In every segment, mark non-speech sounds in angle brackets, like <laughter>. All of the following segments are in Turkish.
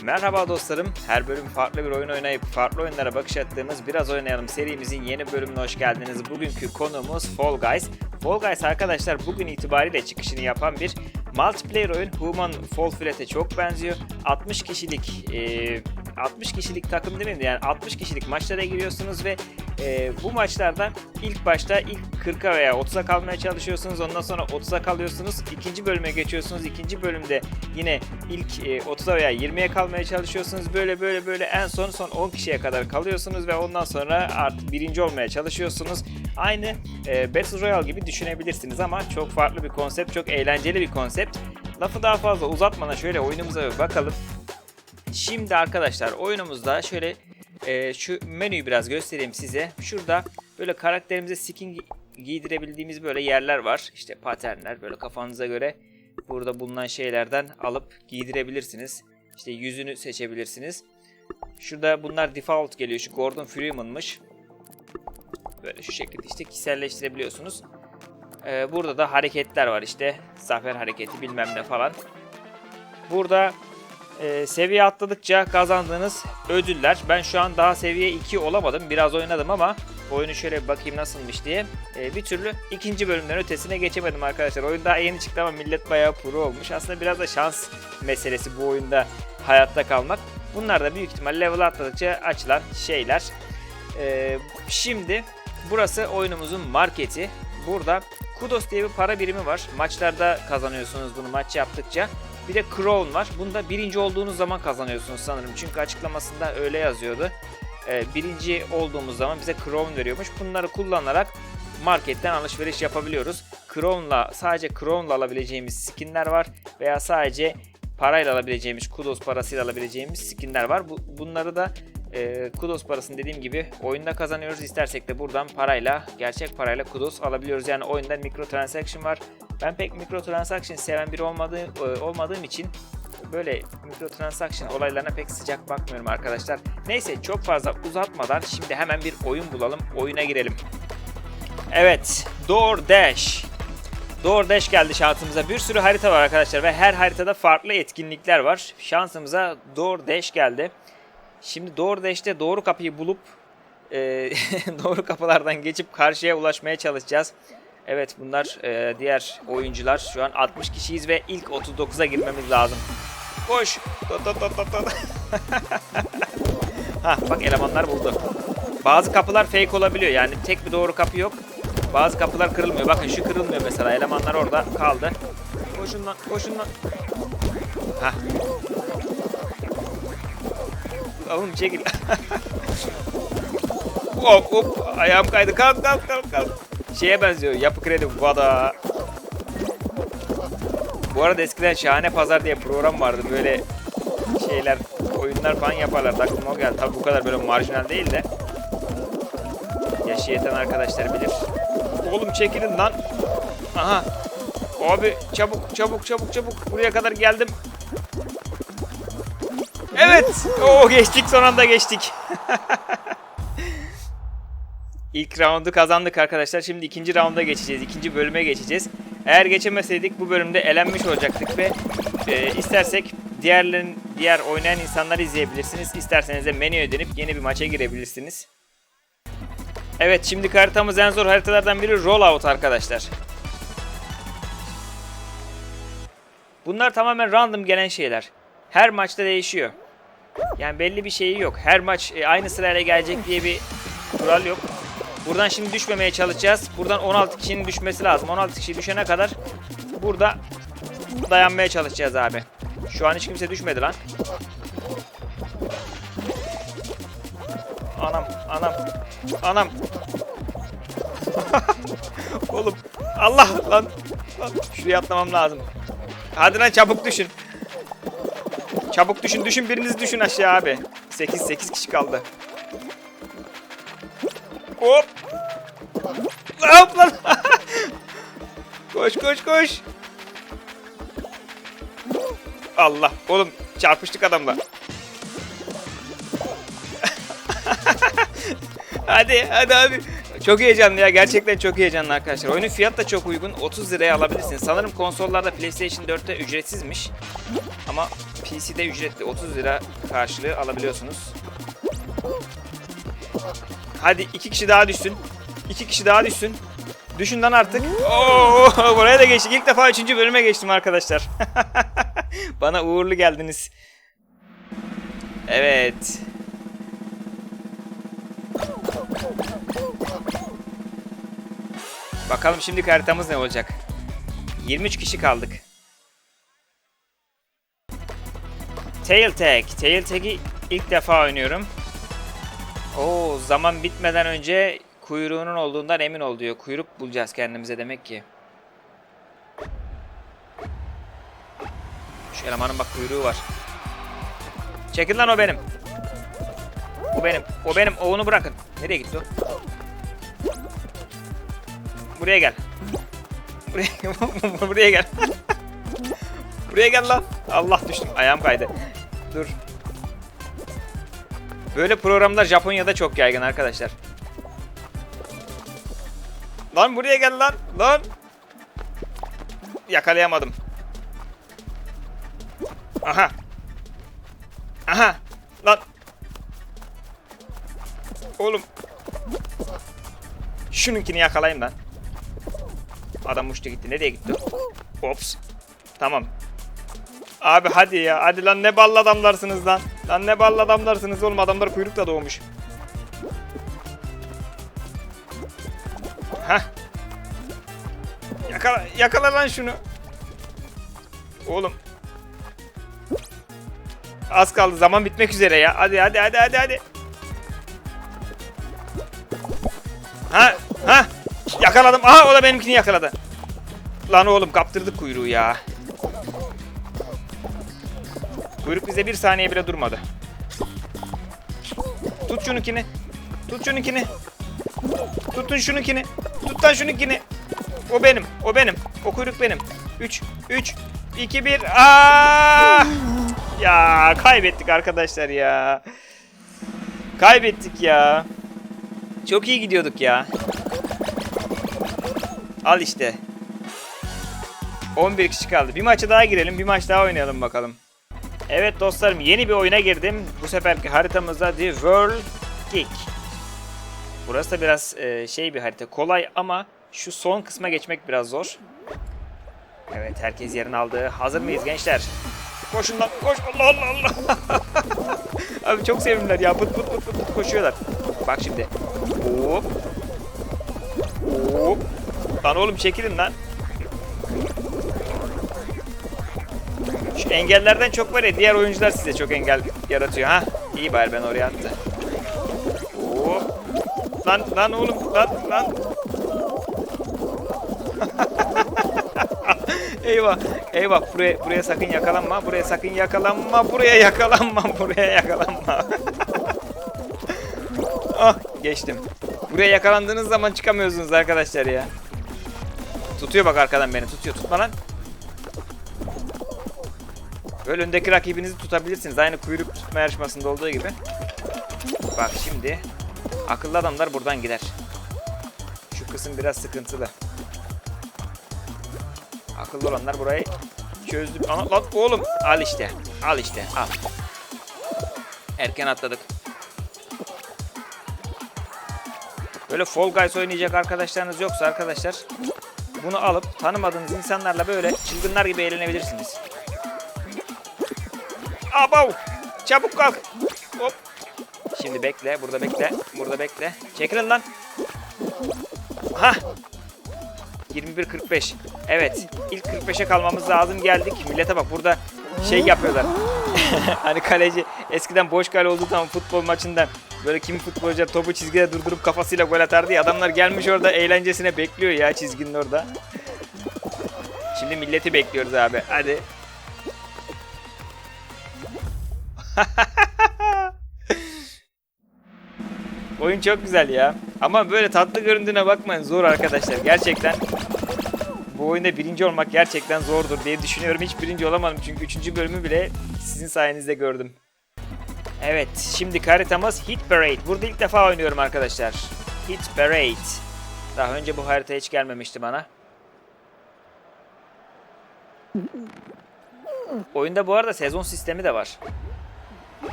Merhaba dostlarım. Her bölüm farklı bir oyun oynayıp farklı oyunlara bakış attığımız Biraz Oynayalım serimizin yeni bölümüne hoş geldiniz. Bugünkü konuğumuz Fall Guys. Fall Guys arkadaşlar bugün itibariyle çıkışını yapan bir multiplayer oyun. Human Fall Flat'e çok benziyor. 60 kişilik e, 60 kişilik takım değil mi? Yani 60 kişilik maçlara giriyorsunuz ve e, bu maçlarda ilk başta ilk 40'a veya 30'a kalmaya çalışıyorsunuz. Ondan sonra 30'a kalıyorsunuz. İkinci bölüme geçiyorsunuz. İkinci bölümde yine ilk e, 30'a veya 20'ye kalmaya çalışıyorsunuz. Böyle böyle böyle en son son 10 kişiye kadar kalıyorsunuz ve ondan sonra artık birinci olmaya çalışıyorsunuz. Aynı e, Battle Royale gibi düşünebilirsiniz ama çok farklı bir konsept, çok eğlenceli bir konsept. Lafı daha fazla uzatmadan şöyle oyunumuza bakalım. Şimdi arkadaşlar oyunumuzda şöyle e, şu menüyü biraz göstereyim size. Şurada böyle karakterimize skin gi- giydirebildiğimiz böyle yerler var. İşte paternler böyle kafanıza göre burada bulunan şeylerden alıp giydirebilirsiniz. İşte yüzünü seçebilirsiniz. Şurada bunlar default geliyor. Şu Gordon Freeman'mış. Böyle şu şekilde işte kişiselleştirebiliyorsunuz. E, burada da hareketler var işte. Zafer hareketi bilmem ne falan. Burada e, seviye atladıkça kazandığınız ödüller. Ben şu an daha seviye 2 olamadım. Biraz oynadım ama oyunu şöyle bir bakayım nasılmış diye. E, bir türlü ikinci bölümden ötesine geçemedim arkadaşlar. Oyun daha yeni çıktı ama millet bayağı pro olmuş. Aslında biraz da şans meselesi bu oyunda hayatta kalmak. Bunlar da büyük ihtimal level atladıkça açılan şeyler. E, şimdi burası oyunumuzun marketi. Burada Kudos diye bir para birimi var. Maçlarda kazanıyorsunuz bunu maç yaptıkça. Bir de Crown var. Bunda birinci olduğunuz zaman kazanıyorsunuz sanırım. Çünkü açıklamasında öyle yazıyordu. Ee, birinci olduğumuz zaman bize Crown veriyormuş. Bunları kullanarak marketten alışveriş yapabiliyoruz. Crown'la sadece Crown'la alabileceğimiz skinler var veya sadece parayla alabileceğimiz Kudos parasıyla alabileceğimiz skinler var. Bu, bunları da e, Kudos parasını dediğim gibi oyunda kazanıyoruz. İstersek de buradan parayla, gerçek parayla Kudos alabiliyoruz. Yani oyunda microtransaction var. Ben pek microtransaction seven biri olmadığı, e, olmadığım için böyle microtransaction olaylarına pek sıcak bakmıyorum arkadaşlar. Neyse çok fazla uzatmadan şimdi hemen bir oyun bulalım. Oyuna girelim. Evet, DoorDash. DoorDash geldi şansımıza. Bir sürü harita var arkadaşlar ve her haritada farklı etkinlikler var. Şansımıza DoorDash geldi. Şimdi DoorDash'te doğru kapıyı bulup e, <laughs> doğru kapılardan geçip karşıya ulaşmaya çalışacağız. Evet bunlar e, diğer oyuncular. Şu an 60 kişiyiz ve ilk 39'a girmemiz lazım. Koş. <laughs> Ha bak elemanlar buldu. Bazı kapılar fake olabiliyor. Yani tek bir doğru kapı yok. Bazı kapılar kırılmıyor. Bakın şu kırılmıyor mesela. Elemanlar orada kaldı. Koşun lan, koşun lan. Hah. Oğlum çekil. <laughs> hop hop ayağım kaydı. Kalk kalk kalk kalk. Şeye benziyor. Yapı kredi vada. Bu arada eskiden Şahane Pazar diye program vardı. Böyle şeyler, oyunlar falan yaparlar. Aklıma o geldi. Tabi bu kadar böyle marjinal değil de. Yaşı yeten arkadaşlar bilir. Oğlum çekilin lan. Aha. Abi çabuk çabuk çabuk çabuk. Buraya kadar geldim. Evet. Oo geçtik son anda geçtik. <laughs> İlk roundu kazandık arkadaşlar. Şimdi ikinci rounda geçeceğiz. İkinci bölüme geçeceğiz. Eğer geçemeseydik bu bölümde elenmiş olacaktık ve e, istersek diğerlerin diğer oynayan insanları izleyebilirsiniz. İsterseniz de menüye dönüp yeni bir maça girebilirsiniz. Evet şimdi haritamız en zor haritalardan biri Rollout arkadaşlar. Bunlar tamamen random gelen şeyler. Her maçta değişiyor. Yani belli bir şeyi yok. Her maç e, aynı sırayla gelecek diye bir kural yok. Buradan şimdi düşmemeye çalışacağız. Buradan 16 kişinin düşmesi lazım. 16 kişi düşene kadar burada dayanmaya çalışacağız abi. Şu an hiç kimse düşmedi lan. Anam, anam, anam. <laughs> Oğlum, Allah lan. lan. Şuraya atlamam lazım. Hadi lan çabuk düşün. Çabuk düşün, düşün biriniz düşün aşağı abi. 8 8 kişi kaldı. Hop. Hop lan. koş koş koş. Allah oğlum çarpıştık adamla. <laughs> hadi hadi abi. Çok heyecanlı ya. Gerçekten çok heyecanlı arkadaşlar. Oyunun fiyatı da çok uygun. 30 liraya alabilirsiniz. Sanırım konsollarda PlayStation 4'te ücretsizmiş. Ama PC'de ücretli. 30 lira karşılığı alabiliyorsunuz. Hadi iki kişi daha düşsün. İki kişi daha düşsün. Düşün lan artık. Oo, <laughs> buraya da geçtik. İlk defa 3. bölüme geçtim arkadaşlar. <laughs> Bana uğurlu geldiniz. Evet. Bakalım şimdi haritamız ne olacak? 23 kişi kaldık. Tail Tag. Tail Tag'i ilk defa oynuyorum. Oo, zaman bitmeden önce kuyruğunun olduğundan emin ol diyor. Kuyruk bulacağız kendimize demek ki. Şu elemanın bak kuyruğu var. Çekil lan o benim. O benim. O benim. O onu bırakın. Nereye gitti o? Buraya gel. Buraya, buraya <laughs> gel. buraya gel lan. Allah düştüm. Ayağım kaydı. Dur. Böyle programlar Japonya'da çok yaygın arkadaşlar. Lan buraya gel lan. Lan. Yakalayamadım. Aha. Aha. Lan. Oğlum. Şununkini yakalayayım lan. Adam uçtu gitti. Nereye gitti? Ops. Tamam. Abi hadi ya. Hadi lan ne ballı adamlarsınız lan. Lan ne ballı adamlarsınız oğlum. Adamlar kuyrukla doğmuş. Hah. Yakala, yakala lan şunu. Oğlum. Az kaldı. Zaman bitmek üzere ya. Hadi hadi hadi hadi hadi. Ha ha. Yakaladım. Aha o da benimkini yakaladı. Lan oğlum kaptırdık kuyruğu ya. Kuyruk bize bir saniye bile durmadı. Tut şununkini. Tut şununkini. Tutun şununkini. Tut lan şununkini. O benim. O benim. O kuyruk benim. 3 3 2 1. Aa! Ya kaybettik arkadaşlar ya. Kaybettik ya. Çok iyi gidiyorduk ya. Al işte. 11 kişi kaldı. Bir maça daha girelim. Bir maç daha oynayalım bakalım. Evet dostlarım yeni bir oyuna girdim. Bu seferki haritamızda The World Kick. Burası da biraz e, şey bir harita. Kolay ama şu son kısma geçmek biraz zor. Evet herkes yerini aldı. Hazır mıyız gençler? Koşun lan koş. Allah Allah Allah. <laughs> Abi çok sevimliler ya. Pıt pıt pıt, pıt koşuyorlar. Bak şimdi. Hop. Hop. Lan oğlum çekilin lan. Şu engellerden çok var ya diğer oyuncular size çok engel yaratıyor. Ha iyi bari ben oraya attı. Hop. Lan lan oğlum lan lan. <laughs> eyvah eyvah buraya buraya sakın yakalanma buraya sakın yakalanma buraya yakalanma <laughs> buraya yakalanma. <laughs> ah geçtim. Buraya yakalandığınız zaman çıkamıyorsunuz arkadaşlar ya. Tutuyor bak arkadan beni tutuyor tutma lan. Böyle öndeki rakibinizi tutabilirsiniz. Aynı kuyruk tutma yarışmasında olduğu gibi. Bak şimdi. Akıllı adamlar buradan gider. Şu kısım biraz sıkıntılı. Akıllı olanlar burayı çözdü. Ana lan oğlum. Al işte. Al işte. Al. Erken atladık. Böyle Fall Guys oynayacak arkadaşlarınız yoksa arkadaşlar bunu alıp tanımadığınız insanlarla böyle çılgınlar gibi eğlenebilirsiniz. Abav! Çabuk kalk. Hop. Şimdi bekle, burada bekle, burada bekle. Çekilin lan. Ha. 21.45. Evet, ilk 45'e kalmamız lazım. Geldik. Millete bak burada şey yapıyorlar. <laughs> hani kaleci eskiden boş kale olduğu zaman futbol maçında böyle kimi futbolcular topu çizgide durdurup kafasıyla gol atardı ya. Adamlar gelmiş orada eğlencesine bekliyor ya çizginin orada. Şimdi milleti bekliyoruz abi. Hadi. <laughs> Oyun çok güzel ya. Ama böyle tatlı göründüğüne bakmayın zor arkadaşlar. Gerçekten bu oyunda birinci olmak gerçekten zordur diye düşünüyorum. Hiç birinci olamadım çünkü üçüncü bölümü bile sizin sayenizde gördüm. Evet şimdi haritamız Hit Parade. Burada ilk defa oynuyorum arkadaşlar. Hit Parade. Daha önce bu harita hiç gelmemişti bana. Oyunda bu arada sezon sistemi de var.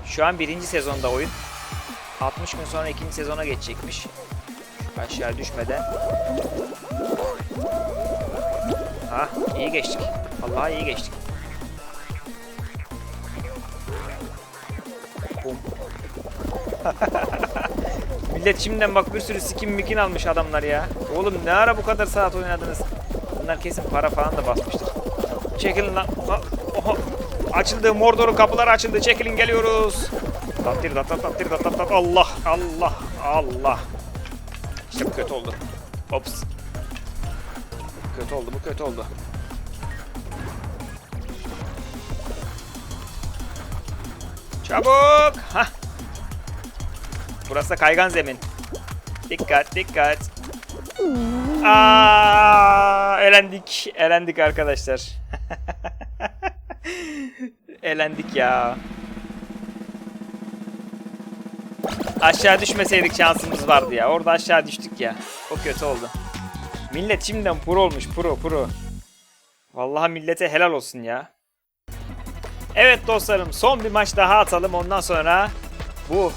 Şu an birinci sezonda oyun. 60 gün sonra ikinci sezona geçecekmiş. Aşağı düşmeden. Ha iyi geçtik. Vallahi iyi geçtik. Bum. <laughs> Millet şimdiden bak bir sürü skin mikin almış adamlar ya. Oğlum ne ara bu kadar saat oynadınız? Bunlar kesin para falan da basmıştır. Çekilin lan. Ha, oha. Açıldı Mordor'un kapıları açıldı. Çekilin geliyoruz. Tattir tat tat tattir tat tat tat. Allah Allah Allah. İşte bu kötü oldu. Ops. Kötü oldu bu kötü oldu. Çabuk. Hah. Burası da kaygan zemin. Dikkat dikkat. Aa, elendik. Elendik arkadaşlar. Elendik ya. Aşağı düşmeseydik şansımız vardı ya. Orada aşağı düştük ya. O kötü oldu. Millet şimdiden pro olmuş. Pro pro. Vallahi millete helal olsun ya. Evet dostlarım son bir maç daha atalım. Ondan sonra bu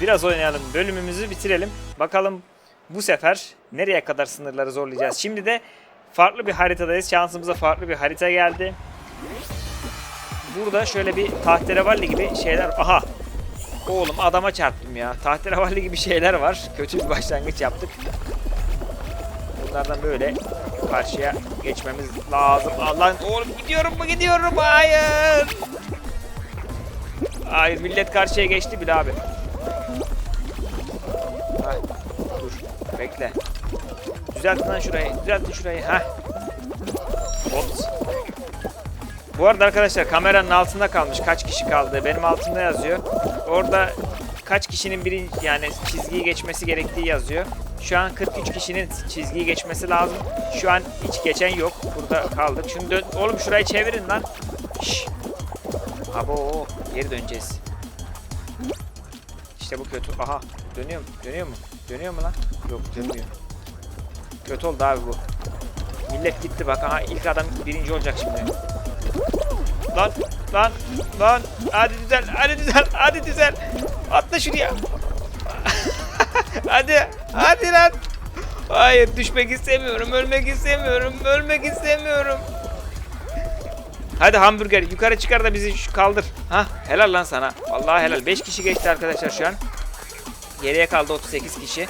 biraz oynayalım bölümümüzü bitirelim. Bakalım bu sefer nereye kadar sınırları zorlayacağız. Şimdi de farklı bir haritadayız. Şansımıza farklı bir harita geldi. Burada şöyle bir tahterevalli gibi şeyler... Aha! Oğlum adama çarptım ya. Tahterevalli gibi şeyler var. Kötü bir başlangıç yaptık. Bunlardan böyle karşıya geçmemiz lazım. Allah'ım oğlum gidiyorum mu gidiyorum? Hayır! Hayır millet karşıya geçti bile abi. Hah, dur bekle. Düzeltin lan şurayı. Düzeltin şurayı. Hah. Bu arada arkadaşlar kameranın altında kalmış. Kaç kişi kaldı? Benim altımda yazıyor. Orada kaç kişinin birinci yani çizgiyi geçmesi gerektiği yazıyor. Şu an 43 kişinin çizgiyi geçmesi lazım. Şu an hiç geçen yok. Burada kaldık. Şunu dön. Oğlum şurayı çevirin lan. Şş. Abo geri döneceğiz. İşte bu kötü. Aha dönüyor mu? Dönüyor mu? Dönüyor mu lan? Yok dönmüyor. Kötü oldu abi bu. Millet gitti bak. Aha ilk adam birinci olacak şimdi. Lan lan lan hadi düzel hadi düzel hadi düzel. Atla şuraya. <laughs> hadi hadi lan. Hayır düşmek istemiyorum ölmek istemiyorum ölmek istemiyorum. Hadi hamburger yukarı çıkar da bizi kaldır. Ha helal lan sana. Vallahi helal. 5 kişi geçti arkadaşlar şu an. Geriye kaldı 38 kişi.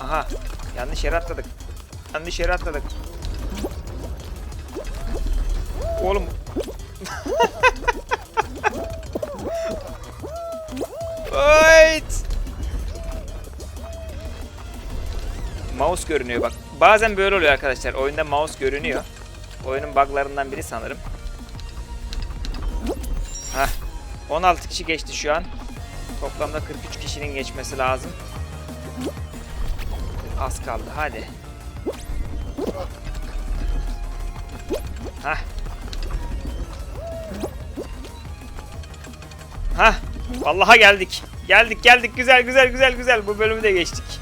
Aha yanlış yere atladık. Yanlış yere atladık. Oğlum. Wait. Mouse görünüyor bak. Bazen böyle oluyor arkadaşlar. Oyunda mouse görünüyor. Oyunun buglarından biri sanırım. Hah. 16 kişi geçti şu an. Toplamda 43 kişinin geçmesi lazım. Az kaldı. Hadi. Hah. Hah. Vallaha geldik. Geldik geldik. Güzel güzel güzel güzel. Bu bölümü de geçtik. <laughs>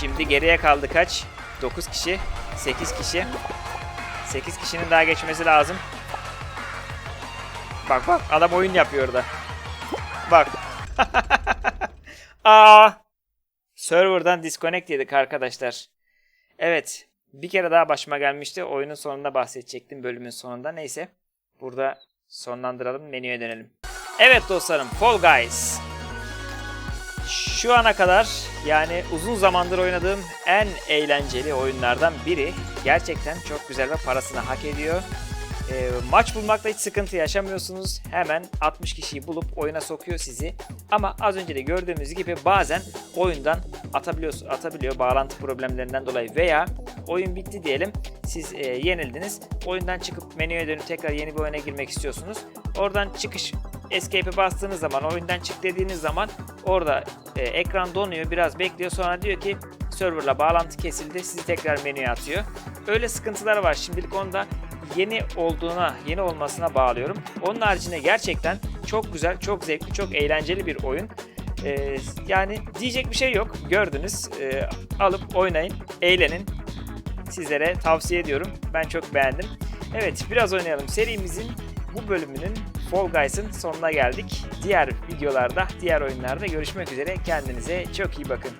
Şimdi geriye kaldı kaç? 9 kişi. 8 kişi. 8 kişinin daha geçmesi lazım. Bak bak adam oyun yapıyor da. Bak. <laughs> Aa. Server'dan disconnect yedik arkadaşlar. Evet. Bir kere daha başıma gelmişti. Oyunun sonunda bahsedecektim bölümün sonunda. Neyse. Burada sonlandıralım. Menüye dönelim. Evet dostlarım. Fall Guys. Şu ana kadar yani uzun zamandır oynadığım en eğlenceli oyunlardan biri. Gerçekten çok güzel ve parasını hak ediyor. E, maç bulmakta hiç sıkıntı yaşamıyorsunuz. Hemen 60 kişiyi bulup oyuna sokuyor sizi. Ama az önce de gördüğümüz gibi bazen oyundan atabiliyor, atabiliyor bağlantı problemlerinden dolayı veya oyun bitti diyelim. Siz e, yenildiniz. Oyundan çıkıp menüye dönüp tekrar yeni bir oyuna girmek istiyorsunuz. Oradan çıkış Escape'e bastığınız zaman, oyundan çık dediğiniz zaman orada e, ekran donuyor, biraz bekliyor. Sonra diyor ki serverla bağlantı kesildi. Sizi tekrar menüye atıyor. Öyle sıkıntılar var. Şimdilik onda yeni olduğuna, yeni olmasına bağlıyorum. Onun haricinde gerçekten çok güzel, çok zevkli, çok eğlenceli bir oyun. Ee, yani diyecek bir şey yok. Gördünüz. Ee, alıp oynayın, eğlenin. Sizlere tavsiye ediyorum. Ben çok beğendim. Evet, biraz oynayalım. Serimizin bu bölümünün Fall Guys'ın sonuna geldik. Diğer videolarda, diğer oyunlarda görüşmek üzere. Kendinize çok iyi bakın.